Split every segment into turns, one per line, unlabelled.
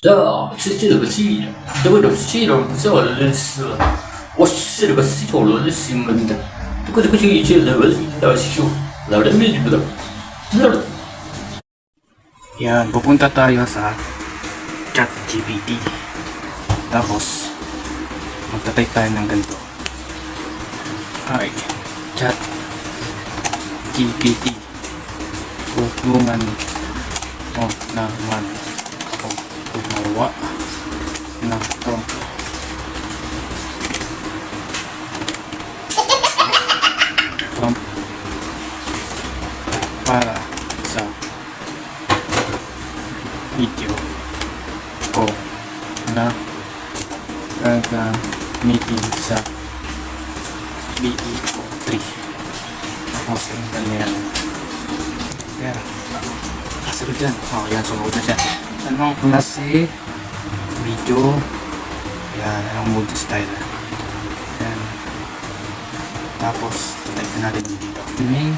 呀，这这个鸡，这个东西都不知道人死了。我是那个死头了的新闻的，这个这个就一切来问题，来修，来人民不得，知道了。
Yan, pupunta tayo sa chat GPT. Tapos, magtatay tayo ng ganito. Ay, chat GPT. Tulungan mo naman ako gumawa ng to. Prompt para sa video ko na gagamitin sa video 3 tapos yung ganyan kaya kasunod dyan oh yan sumunod na siya anong klase video yan anong mood style yan tapos type na natin dito may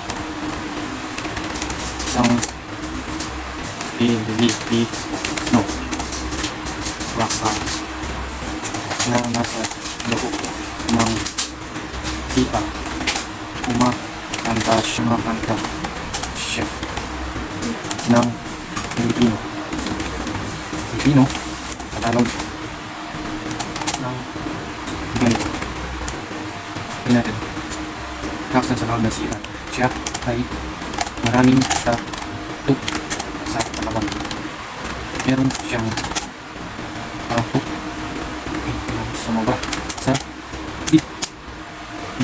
isang Pilipino no rasa na nasa loob ng sipa kumakanta siya kumakanta siya ng Pilipino Tagalog. Ng ganito Tingnan natin. Kaksan sa loob ng sipa siya ay maraming sa tuk sa Palawan. Meron siyang ako ay sumaba sa deep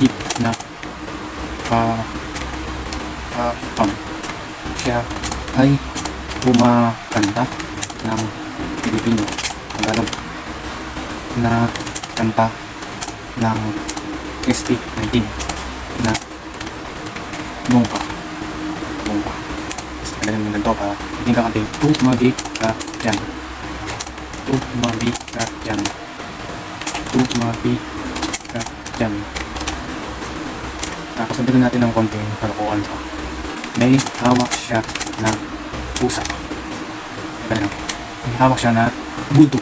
deep na pa pa pam. Siya ay kumakanta ng Pilipino Tagalog na kanta ng ST19 na Bungka Bungka Ganun mo ganito para hindi ka kante tumabi ka dyan. Tumabi ka dyan. Tumabi ka dyan. Tapos nabigyan natin ng konting kalukuhan to may hawak siya na pusa. Ganun may hawak siya na bulto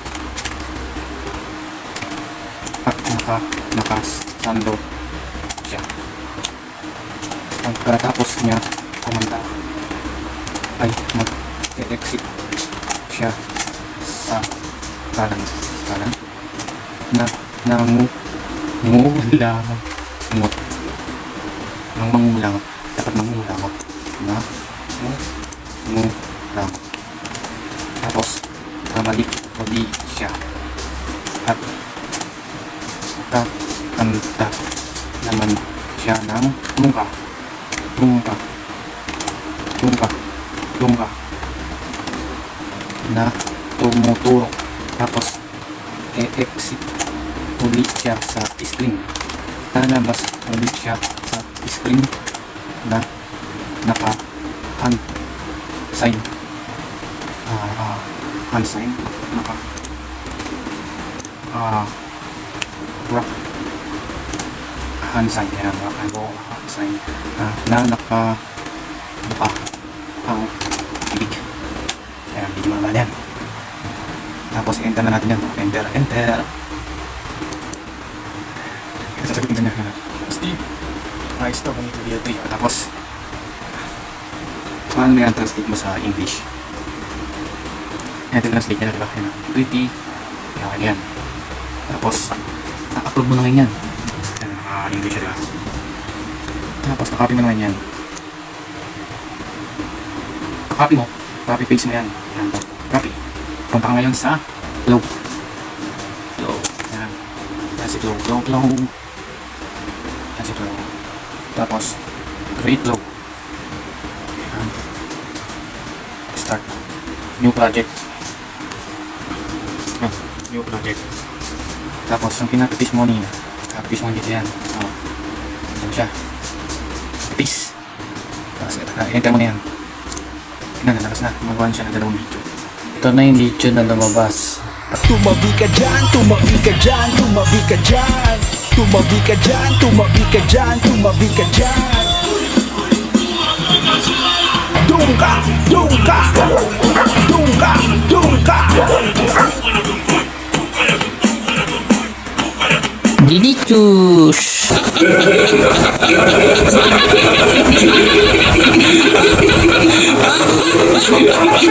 at naka nakasando siya. Pagkatapos niya kumanta ay mag-exit siya sa kanan. Kanan? Na nangu ngulangot ngot nang mangulangot dapat mangulangot na ngu ngulangot tapos kamalik uli siya. At kakanta naman siya ng tungka tungka tungka tungka na tumutulong tapos e-exit ulit siya sa screen. Lalabas ulit siya sa screen na naka hand sign ah ah, hand sign naka ah rock sign yan rock and roll sign ah, na naka naka ang bibig Ayan, medyo mahaba yan. Tapos, enter na natin yan. Enter, enter. Kaya sasagutin din niya. Steve, nice to, ganito video 3. Tapos, paano mo yan translate mo sa English? Ayan, translate niya, di ba? Ayan, pretty. Ayan, yan. Tapos, na-upload mo na ngayon yan. Ayan, ah, English, di ba? Tapos, nakopy mo naman yan. Copy mo. Copy paste mo yan. Yan. Copy. Punta ka ngayon sa flow. Flow. Yan. Yan si flow. Flow, flow. Yan si flow. Tapos, create flow. Yan. Start. New project. Yan. New project. Tapos, yung pinapipis mo niya. Pinapipis mo dito yan. Oh. Yan siya. Peace. Tapos, enter mo na yan. Tingnan, nalabas na. Magawa siya ng dalawang video.
Ito na yung video na lumabas.
Tumabi ka dyan, tumabi ka dyan, tumabi ka dyan Tumabi ka dyan, tumabi ka dyan, tumabi ka dyan Doon ka, doon ka Doon ka, doon ka
Delicious!